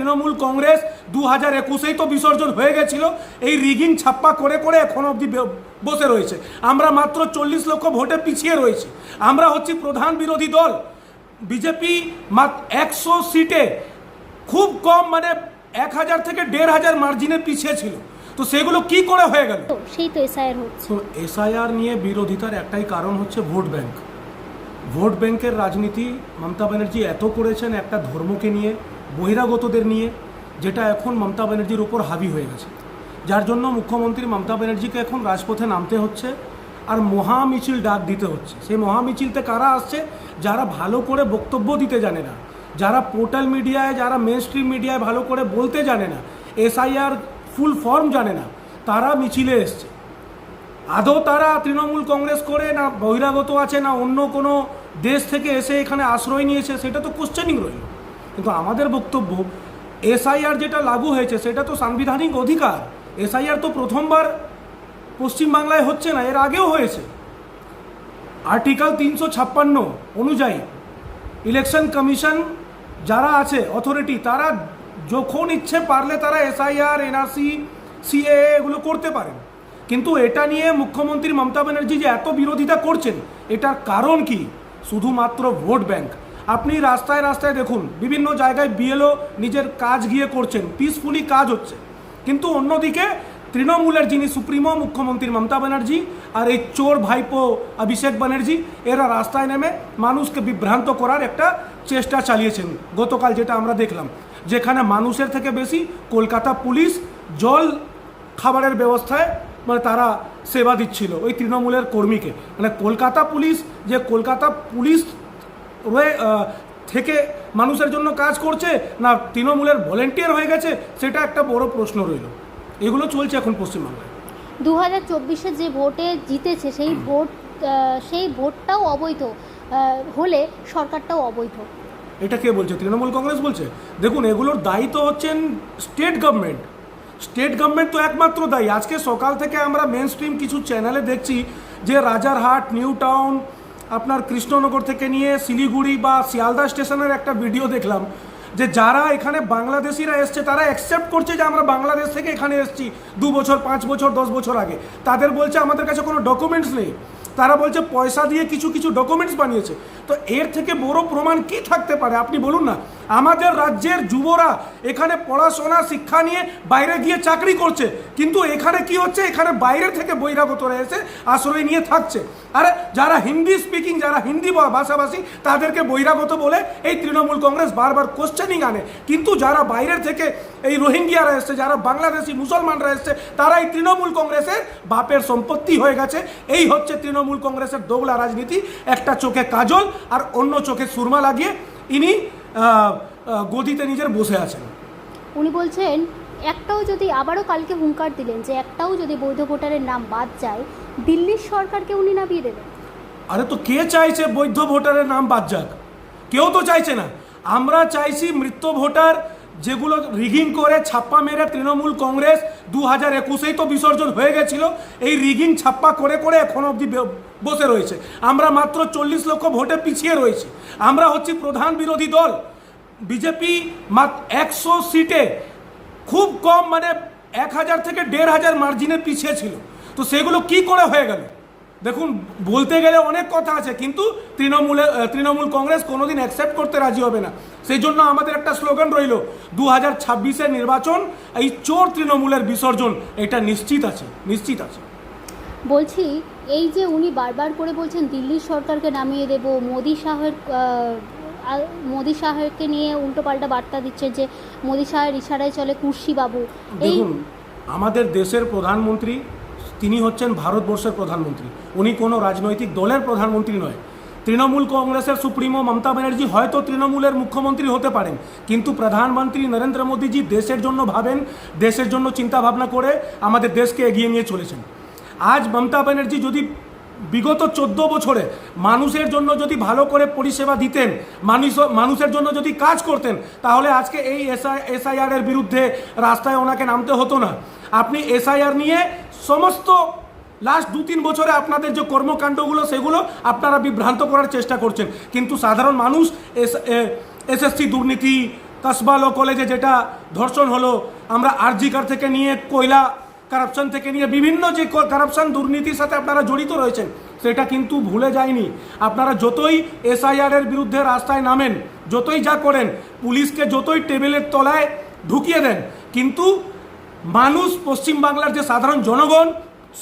তৃণমূল কংগ্রেস দু হাজার একুশেই তো বিসর্জন হয়ে গেছিল। এই রিগিং ছাপ্পা করে করে এখন অবধি বসে রয়েছে। আমরা মাত্র চল্লিশ লক্ষ ভোটে পিছিয়ে রয়েছি। আমরা হচ্ছি প্রধান বিরোধী দল। বিজেপি একশো সিটে খুব কম মানে এক হাজার থেকে দেড় হাজার মার্জিনে পিছিয়ে ছিল। তো সেগুলো কি করে হয়ে গেল? সেই তো এসআইআর হচ্ছে। এসআইআর নিয়ে বিরোধিতার একটাই কারণ হচ্ছে ভোট ব্যাংক। ভোট ব্যাংকের রাজনীতি মমতা ব্যানার্জি এত করেছেন একটা ধর্মকে নিয়ে। বহিরাগতদের নিয়ে, যেটা এখন মমতা ব্যানার্জির উপর হাবি হয়ে গেছে। যার জন্য মুখ্যমন্ত্রী মমতা ব্যানার্জিকে এখন রাজপথে নামতে হচ্ছে আর মহামিছিল ডাক দিতে হচ্ছে। সেই মহামিছিলতে কারা আসছে? যারা ভালো করে বক্তব্য দিতে জানে না, যারা পোর্টাল মিডিয়ায়, যারা মেন স্ট্রিম মিডিয়ায় ভালো করে বলতে জানে না, এসআইআর ফুল ফর্ম জানে না, তারা মিছিলে এসছে। আদৌ তারা তৃণমূল কংগ্রেস করে না বহিরাগত আছে না অন্য কোনো দেশ থেকে এসে এখানে আশ্রয় নিয়েছে, সেটা তো কোশ্চেনিং রইল। কিন্তু আমাদের বক্তব্য, এসআইআর যেটা লাগু হয়েছে, সেটা তো সাংবিধানিক অধিকার। এসআইআর তো প্রথমবার পশ্চিমবাংলায় হচ্ছে না, এর আগেও হয়েছে। আর্টিকেল তিনশো ছাপ্পান্ন অনুযায়ী ইলেকশন কমিশন যারা আছে, অথরিটি, তারা যখন ইচ্ছে পারলে তারা এসআইআর, এনআরসি সিএ এগুলো করতে পারেন। কিন্তু এটা নিয়ে মুখ্যমন্ত্রী মমতা ব্যানার্জি যে এত বিরোধিতা করছেন, এটার কারণ কি? শুধুমাত্র ভোট ব্যাংক। আপনি রাস্তায় রাস্তায় দেখুন, বিভিন্ন জায়গায় বিএলও নিজের কাজ গিয়ে করছেন পিসফুলি কাজ হচ্ছে। কিন্তু অন্যদিকে তৃণমূলের যিনি সুপ্রিমো মুখ্যমন্ত্রী মমতা ব্যানার্জি আর এই চোর ভাইপো অভিষেক ব্যানার্জি, এরা রাস্তায় নেমে মানুষকে বিভ্রান্ত করার একটা চেষ্টা চালিয়েছেন, গতকাল যেটা আমরা দেখলাম। যেখানে মানুষের থেকে বেশি কলকাতা পুলিশ জল খাবারের ব্যবস্থায় মানে তারা সেবা দিচ্ছিল ওই তৃণমূলের কর্মীকে। মানে কলকাতা পুলিশ, যে কলকাতা পুলিশ রয়ে থেকে মানুষের জন্য কাজ করছে না তৃণমূলের ভলেন্টিয়ার হয়ে গেছে সেটা একটা বড় প্রশ্ন রইল। এগুলো চলছে এখন পশ্চিমবাংলায়। দু হাজার চব্বিশে যে ভোটে জিতেছে সেই ভোট সেই ভোটটাও অবৈধ হলে সরকারটাও অবৈধ। এটা কে বলছে? তৃণমূল কংগ্রেস বলছে? দেখুন এগুলোর দায়িত্ব হচ্ছেন স্টেট গভর্নমেন্ট স্টেট গভর্নমেন্ট তো একমাত্র দায়ী। আজকে সকাল থেকে আমরা মেন স্ট্রিম কিছু চ্যানেলে দেখছি যে রাজারহাট নিউ টাউন আপনার কৃষ্ণনগর থেকে নিয়ে শিলিগুড়ি বা শিয়ালদা স্টেশনের একটা ভিডিও দেখলাম যে যারা এখানে বাংলাদেশিরা এসছে, তারা অ্যাকসেপ্ট করছে যে আমরা বাংলাদেশ থেকে এখানে এসেছি দু বছর, পাঁচ বছর, দশ বছর আগে। তাদের বলছে, আমাদের কাছে কোনো ডকুমেন্টস নেই। তারা বলছে, পয়সা দিয়ে কিছু কিছু ডকুমেন্টস বানিয়েছে। তো এর থেকে বড় প্রমাণ কি থাকতে পারে? আপনি বলুন না। আমাদের রাজ্যের যুবরা এখানে পড়াশোনা, শিক্ষা নিয়ে বাইরে গিয়ে চাকরি করছে। কিন্তু এখানে কি হচ্ছে? এখানে বাইরে থেকে বহিরাগতরা এসে আশ্রয় নিয়ে থাকছে। আর, যারা হিন্দি স্পিকিং যারা হিন্দি ভাষাভাষী, তাদেরকে বহিরাগত বলে এই তৃণমূল কংগ্রেস বারবার কোশ্চেনিং আনে। কিন্তু যারা বাইরের থেকে এই রোহিঙ্গিয়ারা এসছে, যারা বাংলাদেশি মুসলমানরা এসছে, তারা এই তৃণমূল কংগ্রেসের বাপের সম্পত্তি হয়ে গেছে। এই হচ্ছে তৃণমূল কংগ্রেসের দোগলা রাজনীতি। একটা চোখে কাজল আর অন্য চোখে সুরমা লাগিয়ে ইনি গদিতে নিজের বসে আছেন। উনি বলছেন একটাও যদি আবারও কালকে হুঙ্কার দিলেন যে একটাও যদি বৈধ ভোটারের নাম বাদ যায় দিল্লির সরকারকে উনি নামিয়ে দেবেন। আরে তো কে চাইছে বৈধ ভোটারের নাম বাদ যাক? কেউ তো চাইছে না। আমরা চাইছি মৃত ভোটার যেগুলো রিগিং করে ছাপ্পা মেরে তৃণমূল কংগ্রেস দু হাজার একুশেই তো বিসর্জন হয়ে গেছিল এই রিগিং ছাপ্পা করে করে এখন অবধি বসে রয়েছে। আমরা মাত্র চল্লিশ লক্ষ ভোটে পিছিয়ে রয়েছি। আমরা হচ্ছি প্রধান বিরোধী দল। বিজেপি একশো সিটে খুব কম মানে এক হাজার থেকে দেড় হাজার মার্জিনে পিছিয়ে ছিল। তো সেগুলো কি করে হয়ে গেল? দেখুন, বলতে গেলে অনেক কথা আছে, কিন্তু তৃণমূলে তৃণমূল কংগ্রেস কোনোদিন অ্যাকসেপ্ট করতে রাজি হবে না। সেই জন্য আমাদের একটা স্লোগান রইল, দু হাজার ছাব্বিশের নির্বাচন, এই চোর তৃণমূলের বিসর্জন, এটা নিশ্চিত আছে নিশ্চিত আছে। বলছি এই যে উনি বারবার করে বলছেন দিল্লির সরকারকে নামিয়ে দেব, মোদি শাহের মোদি শাহেরকে নিয়ে উল্টোপাল্টা বার্তা দিচ্ছে যে, মোদি শাহের ইশারায় চলে কুর্সি বাবু। এই আমাদের দেশের প্রধানমন্ত্রী, তিনি হচ্ছেন ভারতবর্ষের প্রধানমন্ত্রী। উনি কোনো রাজনৈতিক দলের প্রধানমন্ত্রী নয়। তৃণমূল কংগ্রেসের সুপ্রিমো মমতা ব্যানার্জি হয়তো তৃণমূলের মুখ্যমন্ত্রী হতে পারেন, কিন্তু প্রধানমন্ত্রী নরেন্দ্র মোদীজি দেশের জন্য ভাবেন, দেশের জন্য চিন্তা ভাবনা করে আমাদের দেশকে এগিয়ে নিয়ে চলেছেন। আজ মমতা ব্যানার্জি যদি বিগত চোদ্দ বছরে মানুষের জন্য যদি ভালো করে পরিষেবা দিতেন, মানুষ, মানুষের জন্য যদি কাজ করতেন, তাহলে আজকে এই এসআই এর বিরুদ্ধে রাস্তায় ওনাকে নামতে হতো না। আপনি এসআইআর নিয়ে সমস্ত লাস্ট দু তিন বছরে আপনাদের যে কর্মকাণ্ডগুলো, সেগুলো আপনারা বিভ্রান্ত করার চেষ্টা করছেন। কিন্তু সাধারণ মানুষ, এস এসএসসি দুর্নীতি, কাসবালো কলেজে যেটা ধর্ষণ হলো, আমরা আরজিকার থেকে নিয়ে কয়লা কারাপশন থেকে নিয়ে বিভিন্ন যে কারাপশন দুর্নীতির সাথে আপনারা জড়িত রয়েছেন, সেটা কিন্তু ভুলে যায়নি। আপনারা যতই এসআইআর এর বিরুদ্ধে রাস্তায় নামেন, যতই যা করেন, পুলিশকে যতই টেবিলের তলায় ঢুকিয়ে দেন, কিন্তু মানুষ পশ্চিমবাংলার যে সাধারণ জনগণ,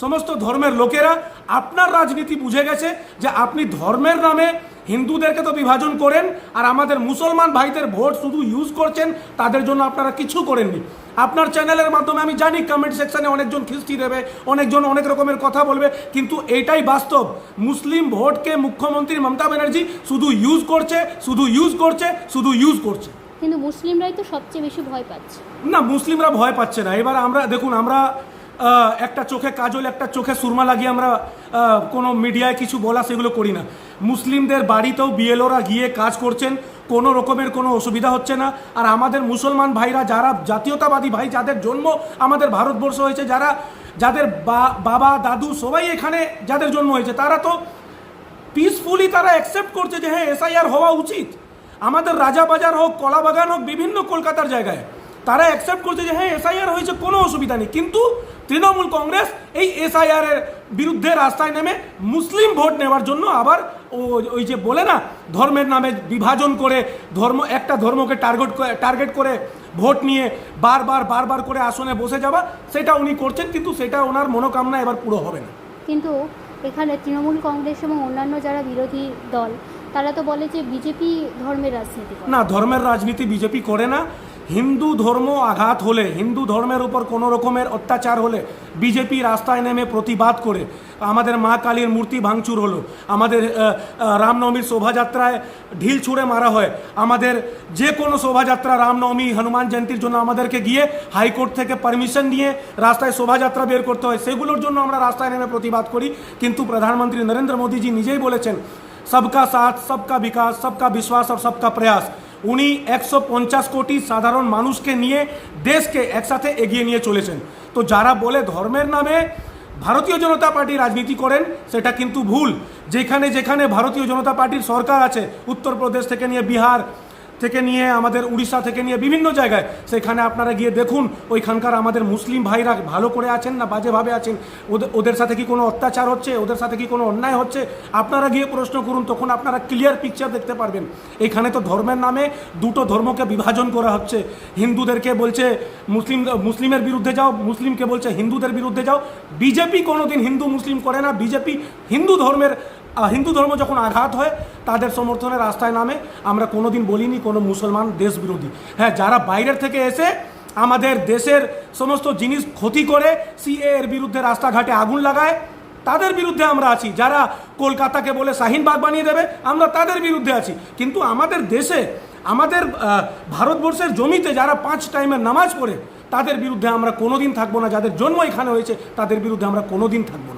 সমস্ত ধর্মের লোকেরা, আপনার রাজনীতি বুঝে গেছে যে আপনি ধর্মের নামে হিন্দুদেরকে তো বিভাজন করেন আর আমাদের মুসলমান ভাইদের ভোট শুধু ইউজ করছেন তাদের জন্য আপনারা কিছু করেননি। আপনার চ্যানেলের মাধ্যমে আমি জানি কমেন্ট সেকশনে অনেকজন খিস্তি দেবে অনেকজন অনেক রকমের কথা বলবে কিন্তু এইটাই বাস্তব। মুসলিম ভোটকে মুখ্যমন্ত্রী মমতা ব্যানার্জি শুধু ইউজ করছে শুধু ইউজ করছে শুধু ইউজ করছে। কিন্তু মুসলিমরাই তো সবচেয়ে বেশি ভয় পাচ্ছে। না মুসলিমরা ভয় পাচ্ছে না। এবার আমরা দেখুন আমরা একটা চোখে কাজল, একটা চোখে সুরমা লাগিয়ে আমরা কোনো মিডিয়ায় কিছু বলা সেগুলো করি না। মুসলিমদের বাড়িতেও বিএলওরা গিয়ে কাজ করছেন, কোনো রকমের কোনো অসুবিধা হচ্ছে না। আর আমাদের মুসলমান ভাইরা যারা, জাতীয়তাবাদী ভাই যাদের জন্ম আমাদের ভারতবর্ষ হয়েছে, যারা, যাদের বাবা, দাদু সবাই এখানে যাদের জন্ম হয়েছে, তারা তো পিসফুলি তারা অ্যাকসেপ্ট করছে যে হ্যাঁ এসআইআর হওয়া উচিত। আমাদের রাজাবাজার হোক, কলাবাগান হোক, বিভিন্ন কলকাতার জায়গায় তারা অ্যাকসেপ্ট করছে যে হ্যাঁ এসআইআর হয়েছে, কোনো অসুবিধা নেই। কিন্তু তৃণমূল কংগ্রেস এই এসআইআর এর বিরুদ্ধে রাস্তায় নেমে মুসলিম ভোট নেওয়ার জন্য আবার ওই যে বলে না ধর্মের নামে বিভাজন করে ধর্ম একটা ধর্মকে টার্গেট টার্গেট করে ভোট নিয়ে বারবার বারবার করে আসনে বসে যাওয়া সেটা উনি করছেন কিন্তু সেটা ওনার মনোকামনা এবার পুরো হবে না। কিন্তু এখানে তৃণমূল কংগ্রেস এবং অন্যান্য যারা বিরোধী দল তারা তো বলে যে বিজেপি ধর্মের রাজনীতি না ধর্মের রাজনীতি বিজেপি করে না। হিন্দু ধর্ম আঘাত হলে, হিন্দু ধর্মের উপর কোনো রকমের অত্যাচার হলে বিজেপি রাস্তায় নেমে প্রতিবাদ করে। আমাদের মা কালীর মূর্তি ভাঙচুর হলো। আমাদের রামনবমীর শোভাযাত্রায় ঢিল ছুঁড়ে মারা হয়। আমাদের যে কোনো শোভাযাত্রা রামনবমী, হনুমান জয়ন্তীর জন্য আমাদেরকে গিয়ে হাইকোর্ট থেকে পারমিশন নিয়ে রাস্তায় শোভাযাত্রা বের করতে হয়। সেগুলোর জন্য আমরা রাস্তায় নেমে প্রতিবাদ করি। কিন্তু প্রধানমন্ত্রী নরেন্দ্র মোদীজি নিজেই বলেছেন, সবকা সাথ, সবকা বিকাশ, সবকা বিশ্বাস আর সবকা প্রয়াস। উনি একশো পঞ্চাশ কোটি সাধারণ মানুষকে নিয়ে দেশকে একসাথে এগিয়ে নিয়ে চলেছেন। তো যারা বলে ধর্মের নামে ভারতীয় জনতা পার্টি রাজনীতি করেন, সেটা কিন্তু ভুল। যেখানে যেখানে ভারতীয় জনতা পার্টির সরকার আছে, উত্তরপ্রদেশ থেকে নিয়ে বিহার থেকে নিয়ে, আমাদের উড়িষ্যা থেকে নিয়ে বিভিন্ন জায়গায়। সেখানে আপনারা গিয়ে দেখুন, ওইখানকার আমাদের মুসলিম ভাইরা ভালো করে আছেন না বাজেভাবে আছেন? ওদের সাথে কি কোনো অত্যাচার হচ্ছে? ওদের সাথে কি কোনো অন্যায় হচ্ছে? আপনারা গিয়ে প্রশ্ন করুন, তখন আপনারা ক্লিয়ার পিকচার দেখতে পারবেন। এখানে তো ধর্মের নামে দুটো ধর্মকে বিভাজন করা হচ্ছে। হিন্দুদেরকে বলছে, মুসলিম, মুসলিমের বিরুদ্ধে যাও। মুসলিমকে বলছে, হিন্দুদের বিরুদ্ধে যাও। বিজেপি কোনোদিন হিন্দু মুসলিম করে না। বিজেপি হিন্দু ধর্মের হিন্দু ধর্ম যখন আঘাত হয়, তাদের সমর্থনে রাস্তায় নামে। আমরা কোনোদিন বলিনি কোনো মুসলমান দেশ বিরোধী হ্যাঁ যারা বাইরের থেকে এসে আমাদের দেশের সমস্ত জিনিস ক্ষতি করে সিএ এর বিরুদ্ধে রাস্তাঘাটে আগুন লাগায়, তাদের বিরুদ্ধে আমরা আছি। যারা কলকাতাকে বলে শাহিনবাগ বানিয়ে দেবে, আমরা তাদের বিরুদ্ধে আছি। কিন্তু আমাদের দেশে, আমাদের ভারতবর্ষের জমিতে যারা পাঁচ টাইমের নামাজ পড়ে, তাদের বিরুদ্ধে আমরা কোনোদিন থাকব না। যাদের জন্ম এখানে হয়েছে, তাদের বিরুদ্ধে আমরা কোনোদিন থাকব না।